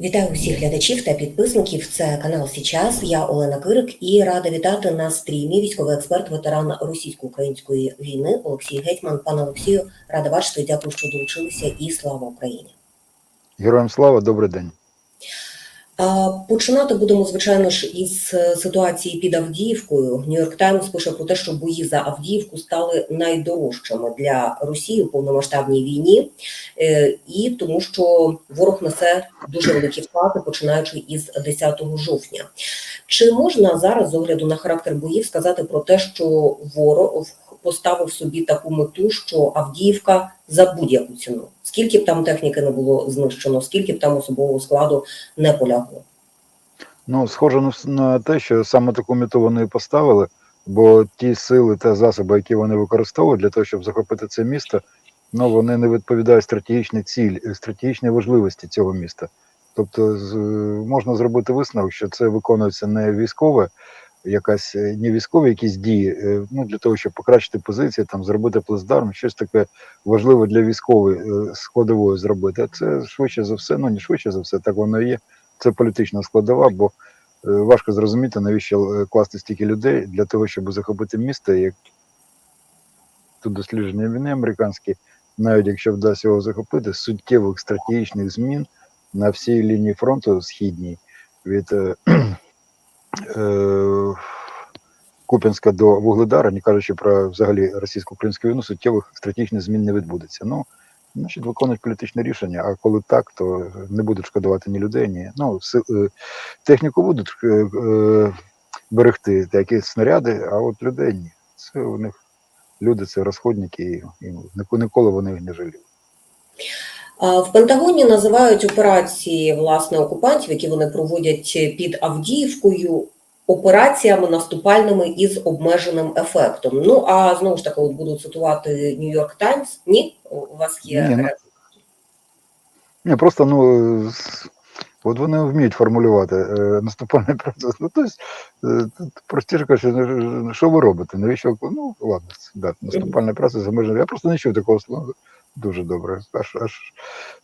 Вітаю усіх глядачів та підписників. Це канал Січас. Я Олена Кирик і рада вітати на стрімі військовий експерт, ветеран російсько-української війни Олексій Гетьман. Пане Олексію, рада бачити. Дякую, що долучилися. І слава Україні. Героям слава, добрий день. Починати будемо, звичайно ж, із е, ситуації під Авдіївкою. Нью-Йорк Таймс пише про те, що бої за Авдіївку стали найдорожчими для Росії у повномасштабній війні, Е, і тому, що ворог несе дуже великі втрати, починаючи із 10 жовтня. Чи можна зараз, з огляду на характер боїв, сказати про те, що ворог поставив собі таку мету, що Авдіївка за будь-яку ціну? Скільки б там техніки не було знищено, скільки б там особового складу не полягло? Ну, схоже на, те, що саме таку мету вони і поставили, бо ті сили та засоби, які вони використовують для того, щоб захопити це місто, ну вони не відповідають стратегічній цілі, стратегічній важливості цього міста. Тобто можна зробити висновок, що це виконується не військове, якась не військові якісь дії, е, ну для того, щоб покращити позиції, там зробити плацдарм, щось таке важливе для військової е, складової зробити. А це швидше за все, ну не швидше за все, так воно і є. Це політична складова, бо е, важко зрозуміти, навіщо класти стільки людей для того, щоб захопити місто. Як тут дослідження війни американські, навіть якщо вдасться його захопити, суттєвих стратегічних змін на всій лінії фронту східній від Куп'янська до Вугледара, не кажучи про взагалі російсько-українську війну, суттєвих стратегічних змін не відбудеться. Ну, значить, виконують політичне рішення, а коли так, то не будуть шкодувати ні людей, ні. Ну, е, техніку будуть е, е, берегти, такі снаряди, а от людей ні. Це у них люди, це розходники, і, ніколи вони не жаліли. В Пентагоні називають операції власне окупантів, які вони проводять під Авдіївкою, операціями наступальними із обмеженим ефектом. Ну а знову ж таки, от буду цитувати Нью-Йорк Таймс. Ні, у вас є Ні, ну, Ні, просто ну от вони вміють формулювати е, наступальний процес. Ну, тобто, е, простіше кажучи, ну, що ви робите? Навіщо? Ну, ладно, да, наступальний процес замежений. Я просто не чув такого слова. Дуже добре. Аж аж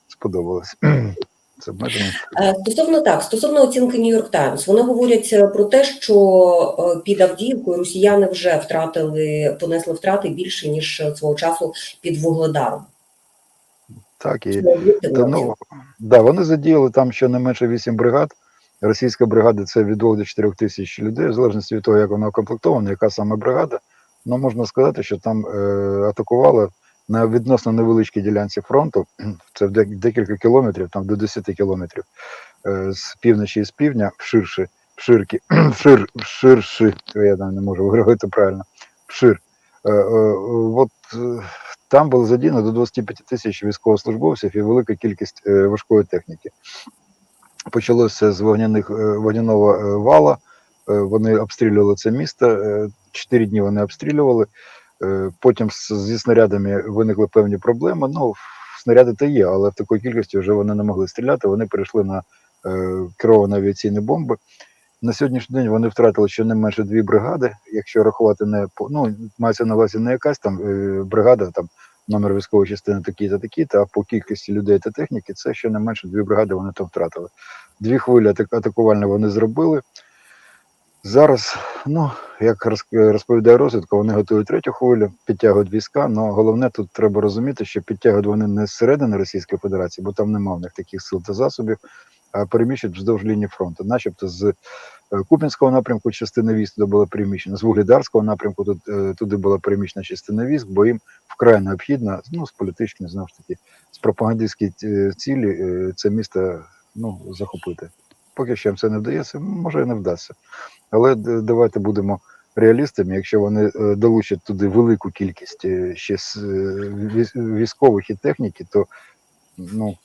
сподобалось. Це. Е, Стосовно так, стосовно оцінки Нью-Йорк Таймс, вони говорять е, про те, що е, під Авдіївкою росіяни вже втратили, понесли втрати більше ніж свого часу під Вугледаром. Так, і Та, ну, да, вони задіяли там щонайменше 8 бригад. Російська бригада це від 2 до 4 тисяч людей, в залежності від того, як вона укомплектована, яка саме бригада. Ну, можна сказати, що там е, атакували на відносно невеличкій ділянці фронту, це декілька кілометрів, там до 10 кілометрів, е, з півночі і з півдня, вширши, вширки, вшир, вширши, я там не можу виговорити правильно, вшир. Е, е, от там було задіяно до 25 тисяч військовослужбовців і велика кількість важкої техніки. Почалося з вогняних вогняного вала. Вони обстрілювали це місто. Чотири дні вони обстрілювали. Е, Потім зі снарядами виникли певні проблеми. Ну, снаряди то є, але в такій кількості вже вони не могли стріляти. Вони перейшли на е, керовані авіаційні бомби. На сьогоднішній день вони втратили щонайменше дві бригади. Якщо рахувати не ну мається на увазі не якась там е, бригада, там номер військової частини такі-то, такі-то, а по кількості людей та техніки це щонайменше дві бригади вони там втратили. Дві хвилі атак- атакувальні вони зробили. Зараз, ну як роз- розповідає розвідка, вони готують третю хвилю, підтягують війська. але головне тут треба розуміти, що підтягують вони не зсередини Російської Федерації, бо там немає в них таких сил та засобів, а переміщують вздовж лінії фронту, начебто з е, Купінського напрямку частина військ туди була переміщена, з Вугледарського напрямку тут, е, туди була переміщена частина військ, бо їм вкрай необхідно, ну, з політичної, знову ж таки, з пропагандистської е, цілі це місто ну, захопити. Поки що їм це не вдається, може і не вдасться. Але давайте будемо реалістами, якщо вони е, долучать туди велику кількість е, ще е, військових і техніки, то ну,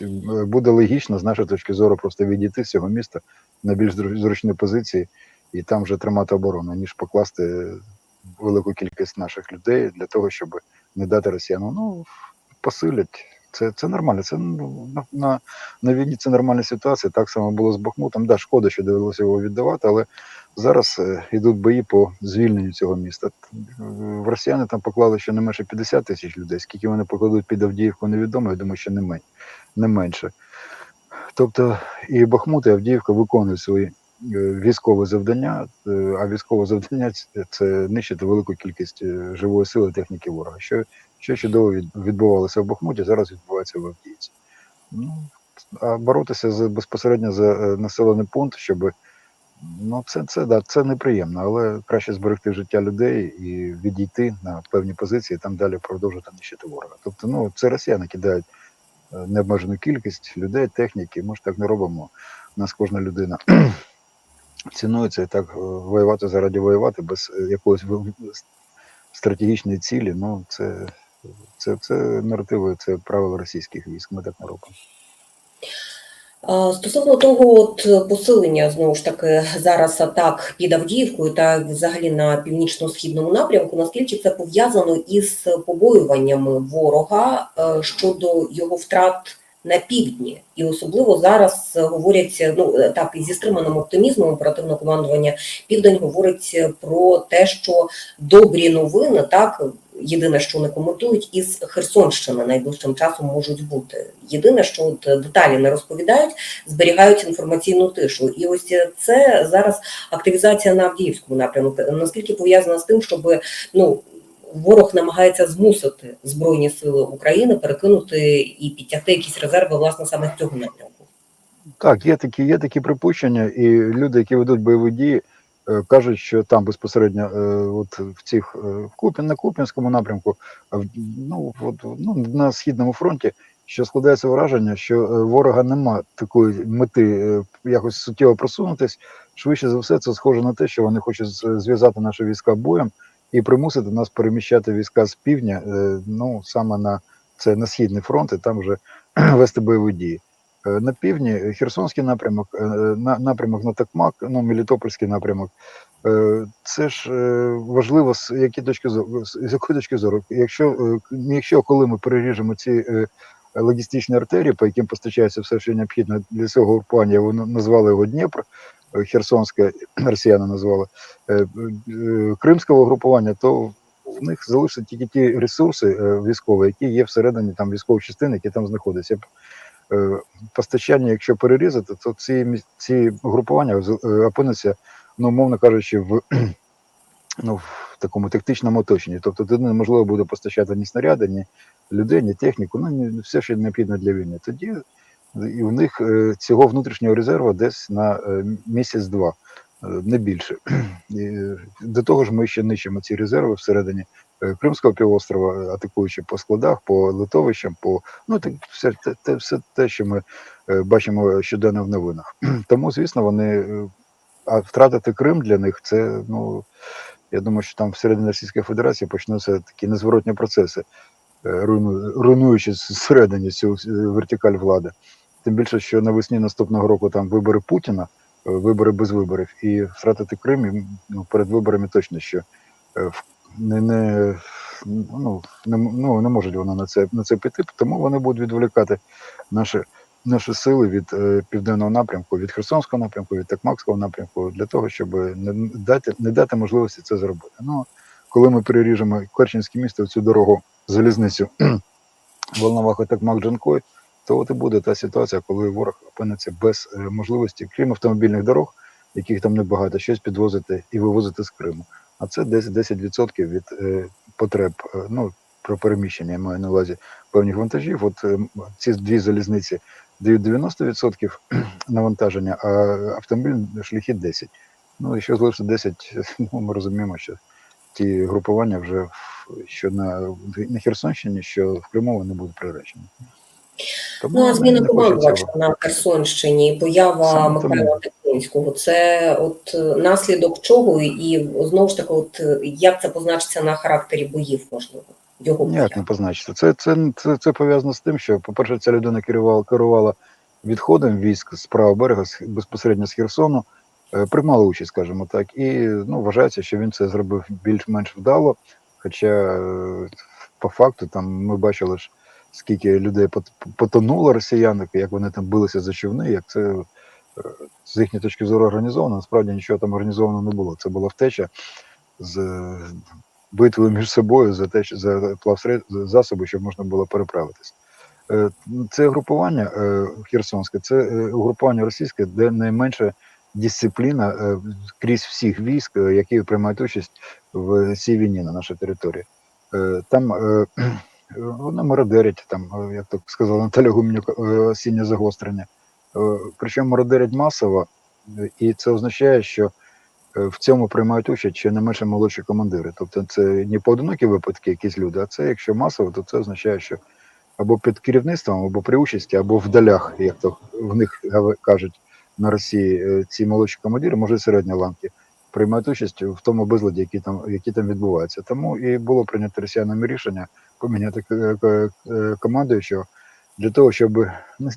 е, буде логічно з нашої точки зору просто відійти з цього міста на більш зру- зручні позиції і там вже тримати оборону, ніж покласти велику кількість наших людей для того, щоб не дати росіянам. Ну, посилять. Це, це нормально. Це ну, на, на, на війні це нормальна ситуація. Так само було з Бахмутом. Да, шкода, що довелося його віддавати, але зараз е, йдуть бої по звільненню цього міста. В росіяни там поклали ще не менше 50 тисяч людей. Скільки вони покладуть під Авдіївку, невідомо. Я думаю, що не менше. не менше. Тобто і Бахмут, і Авдіївка виконують свої е, військові завдання, е, а військове завдання це- нищити велику кількість е, живої сили техніки ворога. Що, що чудово від- відбувалося в Бахмуті, зараз відбувається в Авдіївці. Ну, а боротися за безпосередньо за населений пункт, щоб ну це, це, да, це неприємно, але краще зберегти життя людей і відійти на певні позиції, там далі продовжити нищити ворога. Тобто, ну це росіяни кидають необмежену кількість людей, техніки. Ми ж так не робимо. У нас кожна людина цінується і так е, воювати заради воювати без е, якоїсь стратегічної цілі. Ну це, це, це наративи, це правила російських військ. Ми так не робимо. Стосовно того, от посилення знову ж таки зараз атак під Авдіївкою та взагалі на північно-східному напрямку, наскільки це пов'язано із побоюваннями ворога е, щодо його втрат на півдні, і особливо зараз говорять ну так зі стриманим оптимізмом оперативне командування Південь говорить про те, що добрі новини так. Єдине, що не коментують, із Херсонщини найближчим часом можуть бути. Єдине, що от деталі не розповідають, зберігають інформаційну тишу. І ось це зараз активізація на Авдіївському напрямку. Наскільки пов'язана з тим, щоб ну ворог намагається змусити збройні сили України перекинути і підтягти якісь резерви власне саме цього напрямку. Так, є такі, є такі припущення, і люди, які ведуть бойові дії, е, кажуть, що там безпосередньо, е, от в цих е, в Купін, на Купінському напрямку, ну от ну на східному фронті, що складається враження, що ворога нема такої мети якось суттєво просунутись. Швидше за все, це схоже на те, що вони хочуть зв'язати наші війська боєм і примусити нас переміщати війська з півдня, е, ну саме на це на східний фронт, і там вже вести бойові дії. Е, На півдні Херсонський напрямок, е, на- напрямок на Токмак, ну Мелітопольський напрямок. Е, Це ж е, важливо з які точки зору, з якої точки зору. Якщо е, якщо коли ми переріжемо ці е, логістичні артерії, по яким постачається все, що необхідно для цього групування, вони назвали його Дніпр, е, Херсонське, росіяни назвали е, е, Кримського групування, то в них залишаться тільки ті ресурси е, військові, які є всередині там військових частин, які там знаходяться. Постачання, якщо перерізати, то ці, ці групування опиняться, ну, умовно кажучи, в, ну, в такому тактичному оточенні. Тобто туди неможливо буде постачати ні снаряди, ні людей, ні техніку, ну ні все, що необхідно для війни. Тоді і в них е, цього внутрішнього резерву десь на е, місяць-два, е, не більше. І, до того ж, ми ще нищимо ці резерви всередині Кримського півострова, атакуючи по складах, по литовищам, по ну так все те, все те, що ми бачимо щоденно в новинах. Тому, звісно, вони а втратити Крим для них це ну. Я думаю, що там всередині Російської Федерації почнуться такі незворотні процеси, руйну- руйнуючи зсередині цю вертикаль влади. Тим більше, що навесні наступного року там вибори Путіна, е, вибори без виборів, і втратити Крим ну, перед виборами точно що е, не, не, ну, не, ну, не можуть вони на це, на це піти, тому вони будуть відволікати наші, наші сили від е, південного напрямку, від Херсонського напрямку, від Токмакського напрямку, для того, щоб не дати, не дати можливості це зробити. Ну, коли ми переріжемо Керченське місто в цю дорогу, залізницю Волноваха Токмак Джанкой, то от і буде та ситуація, коли ворог опиниться без е, можливості, крім автомобільних дорог, яких там небагато, щось підвозити і вивозити з Криму. А це десь 10% від е, потреб, е, ну, про переміщення, я маю на увазі певних вантажів. От е, ці дві залізниці дають 90% навантаження, а автомобільні шляхи 10%. Ну, і що залишиться 10, ну, ми розуміємо, що ті групування вже що на, на Херсонщині, що в Криму вони будуть приречені. Тому Ну а зміна не хочеться на Херсонщині, поява Саме. Михайла Теплинського, це от е, наслідок чого, і знову ж таки, от е, як це позначиться на характері боїв, можливо, його Ніяк не позначиться. Це, це, це, це пов'язано з тим, що, по-перше, ця людина керувала, керувала відходом військ з правого берега, безпосередньо з Херсону, е, приймала участь, скажімо так, і ну, вважається, що він це зробив більш-менш вдало. Хоча по факту там ми бачили ж, скільки людей потонуло росіян, як вони там билися за човни, як це е, з їхньої точки зору організовано. Насправді нічого там організовано не було. Це була втеча з е, битвою між собою за те, що за плавсред засоби, щоб можна було переправитися. Е, Це групування Херсонське, це угрупування російське, де найменша дисципліна крізь всіх військ, які приймають участь в цій війні на нашій території. Там вони мародерять, там, е, як так сказала Наталя Гуменюк, е, осіннє загострення. Е, Причому мародерять масово, і це означає, що в цьому приймають участь ще не менше молодші командири. Тобто це не поодинокі випадки, якісь люди, а це якщо масово, то це означає, що або під керівництвом, або при участі, або в далях, як то в них кажуть на Росії, ці молодші командири, може середні ланки, приймають участь в тому безладі, який там, який там відбувається. Тому і було прийнято росіянами рішення поміняти е, е, командуючого для того, щоб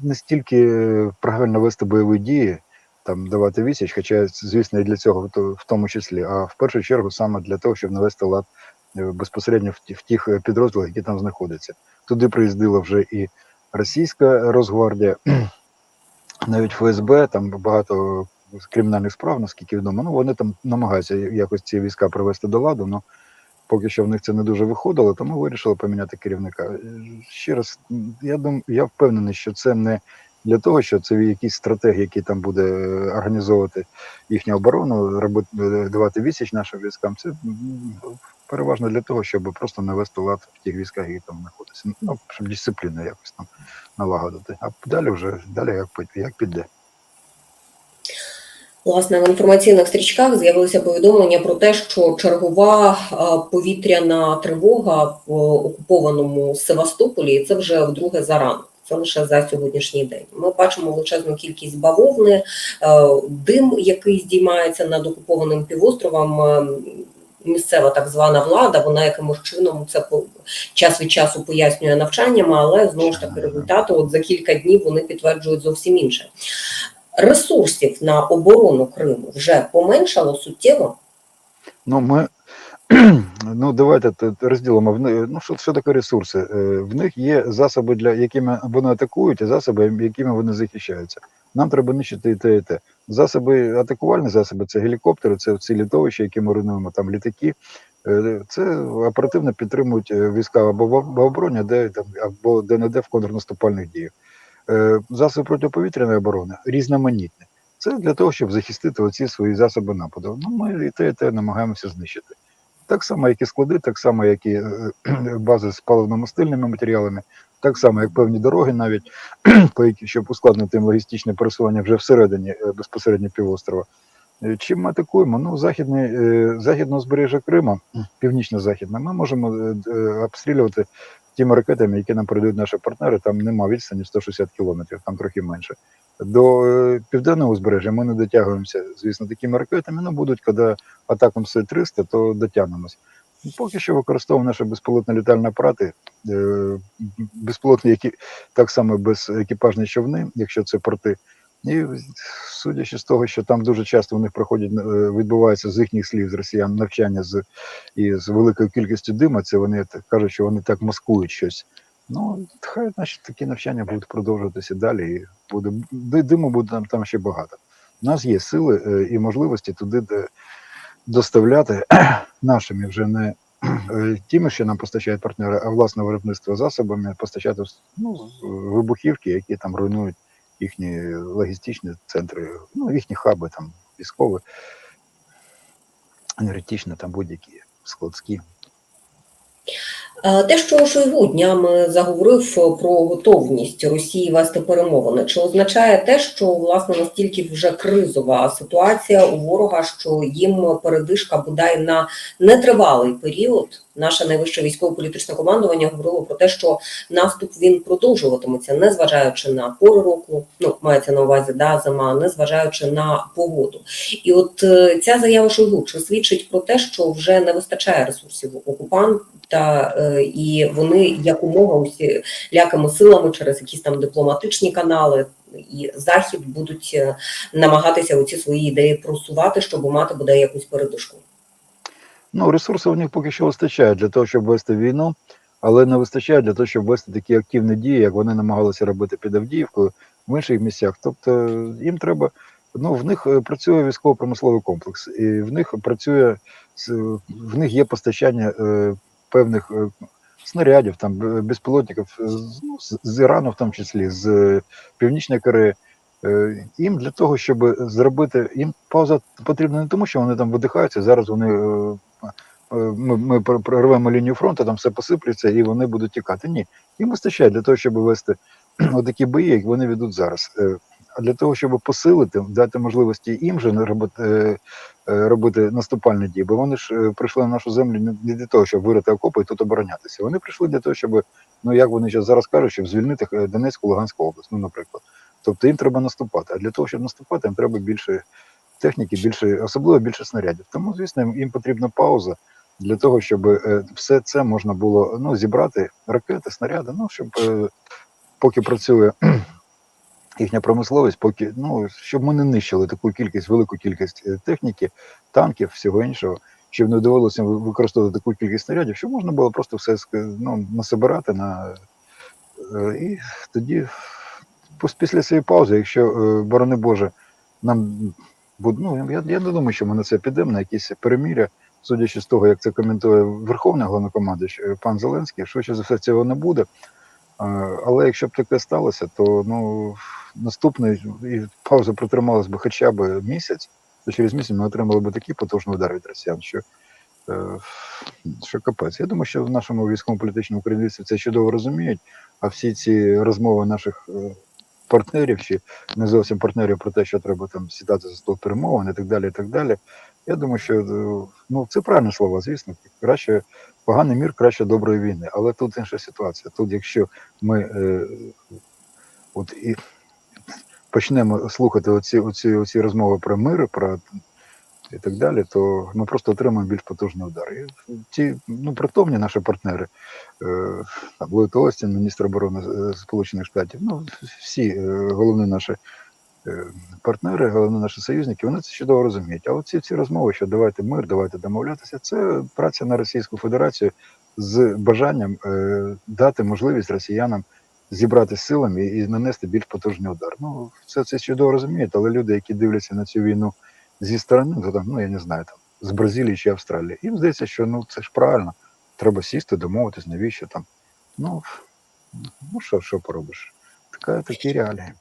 не стільки правильно вести бойові дії, там давати відсіч, хоча, звісно, і для цього в тому числі, а в першу чергу саме для того, щоб навести лад е, безпосередньо в тих підрозділах, які там знаходяться. Туди приїздила вже і російська Росгвардія, навіть ФСБ, там багато кримінальних справ, наскільки відомо. Ну, вони там намагаються якось ці війська привести до ладу, але поки що в них це не дуже виходило, тому вирішили поміняти керівника. Е, Ще раз, я думаю, я впевнений, що це не для того, що це якийсь стратег, який там буде е, організовувати їхню оборону, робити, е, давати відсіч нашим військам. Це переважно для того, щоб просто навести лад в тих військах, які там знаходяться. Ну, щоб дисципліну якось там налагодити. А далі вже далі як, як піде. Власне, в інформаційних стрічках з'явилися повідомлення про те, що чергова повітряна тривога в окупованому Севастополі і це вже вдруге за ранок. Це лише за сьогоднішній день. Ми бачимо величезну кількість бавовни, дим, який здіймається над окупованим півостровом. Е, Місцева так звана влада, вона якимось чином це час від часу пояснює навчаннями, але знову ж таки результати от за кілька днів вони підтверджують зовсім інше ресурсів на оборону Криму вже поменшало суттєво. Ну, ми ну давайте розділимо. Ну, що, що таке ресурси? Е, В них є засоби, для якими вони атакують, і засоби, якими вони захищаються. Нам треба нищити і те, і те. Засоби, атакувальні засоби це гелікоптери, це ці літовища, які ми руйнуємо, там літаки. Е, Це оперативно підтримують е, війська або в обороні, де там або де-не-де в контрнаступальних діях. Е, Засоби протиповітряної оборони різноманітні. Це для того, щоб захистити оці свої засоби нападу. Ну, ми і те, і те намагаємося знищити. Так само, як і склади, так само, як і е, бази з паливно-мастильними матеріалами, так само, як певні дороги, навіть щоб ускладнити логістичне пересування вже всередині е, безпосередньо півострова. Е, Чим ми атакуємо? Ну, західний, е, західне узбережжя Крима, північно-західне, ми можемо е, обстрілювати тими ракетами, які нам передають наші партнери. Там нема відстані 160 кілометрів, там трохи менше. До південного узбережжя ми не дотягуємося, звісно, такими ракетами. Ну, будуть, коли атакам С-300, то дотягнемось. Поки що використовуємо наші безпілотні літальні апарати, безпілотні, які так само без екіпажні човни, якщо це порти. І судячи з того, що там дуже часто у них проходять, е, відбувається з їхніх слів з росіян навчання з, і з великою кількістю дима, це вони кажуть, що вони так маскують щось. Ну, хай значить, такі навчання будуть продовжуватися далі, і буде диму буде там, там ще багато. У нас є сили е, і можливості туди де доставляти нашими вже не е, тими, що нам постачають партнери, а власне виробництво засобами постачати ну, вибухівки, які там руйнують їхні логістичні центри, ну, їхні хаби там військові, енергетичні, там будь-які складські. Е, Те, що Шойгу днями заговорив про готовність Росії вести перемовини, чи означає те, що власне настільки вже кризова ситуація у ворога, що їм передишка бодай на нетривалий період? Наше найвище військово-політичне командування говорило про те, що наступ він продовжуватиметься, незважаючи на пору року, ну мається на увазі да, зима, незважаючи на погоду. І от е, ця заява Шойгу чи свідчить про те, що вже не вистачає ресурсів окупанта, е, і вони якомога усі лякими силами через якісь там дипломатичні канали і захід будуть е, намагатися оці свої ідеї просувати, щоб мати бодай якусь передишку. Ну, ресурсів у них поки що вистачає для того, щоб вести війну, але не вистачає для того, щоб вести такі активні дії, як вони намагалися робити під Авдіївкою в інших місцях. Тобто їм треба. Ну, в них е, працює військово-промисловий комплекс, і в них працює в них є постачання е, певних е, снарядів, там безпілотників з, ну, з- Ірану, в тому числі, з е, Північної Кореї. Е, Їм для того, щоб зробити, їм пауза потрібна не тому, що вони там видихаються. Зараз вони е, е, ми, ми прорвемо лінію фронту, там все посиплеться і вони будуть тікати. Ні, їм вистачає для того, щоб вести отакі бої, як вони ведуть зараз. А для того, щоб посилити, дати можливості їм же робити, е, е, робити наступальні дії, бо вони ж е, прийшли на нашу землю не- для того, щоб вирити окопи і тут оборонятися. Вони прийшли для того, щоб, ну як вони зараз зараз кажуть, щоб звільнити Донецьку, Луганську область, ну, наприклад. Тобто їм треба наступати. А для того, щоб наступати, їм треба більше техніки, більше, особливо більше снарядів. Тому, звісно, їм, потрібна пауза для того, щоб все це можна було ну, зібрати, ракети, снаряди, ну, щоб поки працює їхня промисловість, поки ну, щоб ми не нищили таку кількість, велику кількість е, техніки, танків, всього іншого, щоб не довелося використовувати таку кількість снарядів, щоб можна було просто все ну, насобирати на е, і тоді після цієї паузи, якщо, е, борони Боже, нам ну, я, я не думаю, що ми на це підемо, на якісь переміря, судячи з того, як це коментує Верховний головнокомандуючий пан Зеленський, швидше за все цього не буде. Але якщо б таке сталося, то ну, наступний і пауза протрималась би хоча б місяць, то через місяць ми отримали б такий потужний удар від росіян, що, е, що капець. Я думаю, що в нашому військовому політичному керівництві це чудово розуміють, а всі ці розмови наших е, партнерів чи не зовсім партнерів про те, що треба там сідати за стол перемовин і так далі. і так далі. Я думаю, що е, ну, це правильні слова, звісно. Краще поганий мір, краще доброї війни. Але тут інша ситуація. Тут, якщо ми е, от і почнемо слухати оці, оці, оці розмови про мир, про і так далі, то ми просто отримаємо більш потужний удар. І ті ну, притомні наші партнери, е, там, Ллойд Остін, міністр оборони е, Сполучених Штатів, ну, всі е, головні наші партнери, головні наші союзники, вони це чудово розуміють. А оці ці розмови, що давайте мир, давайте домовлятися, це праця на Російську Федерацію з бажанням е, дати можливість росіянам зібрати силами і, і нанести більш потужний удар. Ну, це, це чудово розуміють, але люди, які дивляться на цю війну зі сторони, то там, ну я не знаю, там з Бразилії чи Австралії, їм здається, що ну це ж правильно. Треба сісти, домовитись, навіщо там. Ну, ну що, що поробиш? Така такі реалії.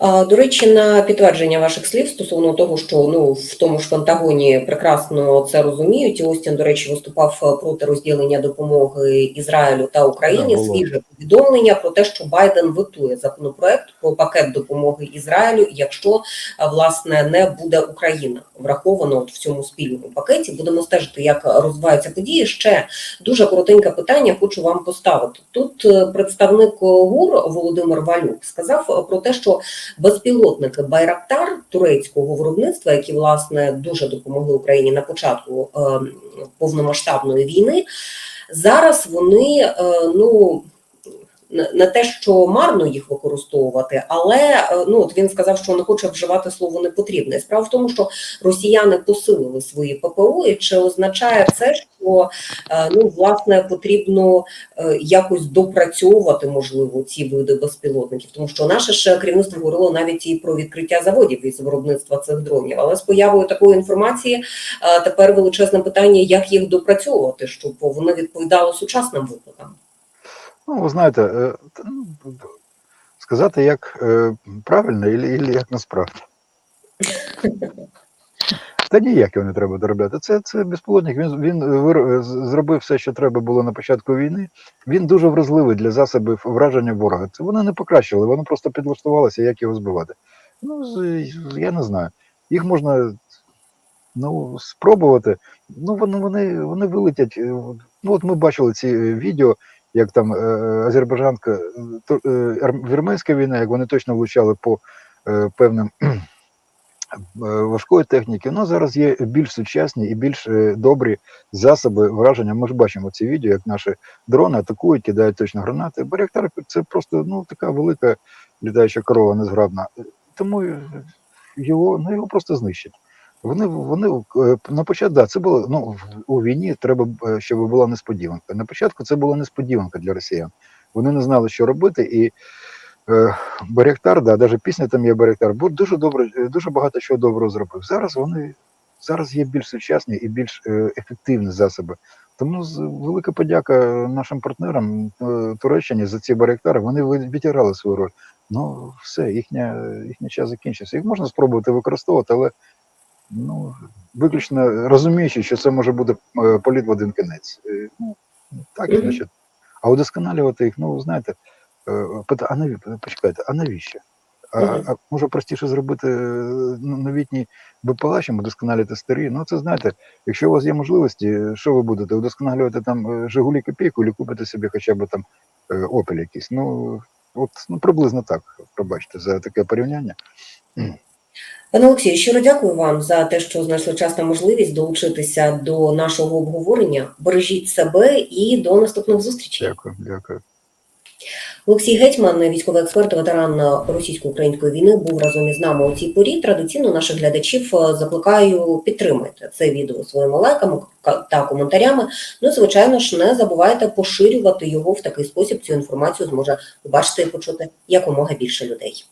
До речі, на підтвердження ваших слів стосовно того, що ну в тому ж Пентагоні прекрасно це розуміють. І Остін, до речі, виступав е, проти розділення допомоги Ізраїлю та Україні. Да. Свіже повідомлення про те, що Байден витує законопроект про пакет допомоги Ізраїлю, якщо власне не буде Україна враховано от в цьому спільному пакеті. Будемо стежити, як розвиваються події. Ще дуже коротеньке питання хочу вам поставити. Тут е, представник ГУР Володимир Валюк сказав е, про те, що безпілотники Байрактар турецького виробництва, які власне дуже допомогли Україні на початку е, повномасштабної війни. Зараз вони е, ну. Не те, що марно їх використовувати, але е, ну от він сказав, що не хоче вживати слово непотрібне. Справа в тому, що росіяни посилили свої ППО, і чи означає це, що е, ну власне потрібно е, якось допрацьовувати можливо ці види безпілотників, тому що наше ж керівництво говорило навіть і про відкриття заводів із виробництва цих дронів. Але з появою такої інформації тепер величезне питання, як їх допрацьовувати, щоб вони відповідали сучасним викликам. Ну, ви знаєте, е, ну, сказати, як е, правильно, і, як насправді. Та ніяк його не треба доробляти. Це, це безпілотник. Він, він вир- зробив все, що треба було на початку війни. Він дуже вразливий для засобів враження ворога. Це вони не покращили, вони просто підлаштувалися, як його збивати. Ну, я не знаю. Їх можна ну, спробувати. Ну, вони, вони, вони вилетять. е, Ну, от ми бачили ці відео, як там е, азербайджанська, е, е, вірменська війна, як вони точно влучали по певним важкої техніки. Ну, зараз є більш сучасні і більш добрі засоби враження. Ми ж бачимо ці відео, як наші дрони атакують, кидають точно гранати. Баряктар це просто ну, така велика літаюча корова незграбна. Тому його, ну, його просто знищать. Вони вони е, на початку да, це було ну у війні. Треба е, щоб була несподіванка. На початку це була несподіванка для росіян. Вони не знали, що робити, і е, Баряктар, да, навіть пісня там є Баряктар, бо дуже добре, е, дуже багато чого доброго зробив. Зараз вони зараз є більш сучасні і більш ефективні засоби Тому з- велика подяка нашим партнерам Туреччині за ці баректари. Вони відіграли свою роль. Ну, все, їхня, їхній час закінчився. Їх можна спробувати використовувати, але ну, виключно розуміючи, що це може бути е, політ в один кінець. Е, Ну, так, Мгм. значить. А удосконалювати їх, ну, знаєте, е, пита, а наві, почекайте, а навіщо? А, а може простіше зробити ну, новітні БПЛА, чим удосконалювати старі? Ну, це знаєте, якщо у вас є можливості, що ви будете? Удосконалювати там Жигулі копійку, чи купити собі хоча б там Опель якийсь. Ну, от, ну, приблизно так, пробачте, за таке порівняння. Пане Олексію, щиро дякую вам за те, що знайшли час та можливість долучитися до нашого обговорення. Бережіть себе і до наступних зустрічей. Дякую, дякую. Олексій Гетьман, військовий експерт, ветеран російсько-української війни, був разом із нами у цій порі. Традиційно наших глядачів е, закликаю підтримати це відео своїми лайками та коментарями. Ну, і, звичайно ж, не забувайте поширювати його в такий спосіб. Цю інформацію зможе побачити і почути якомога більше людей.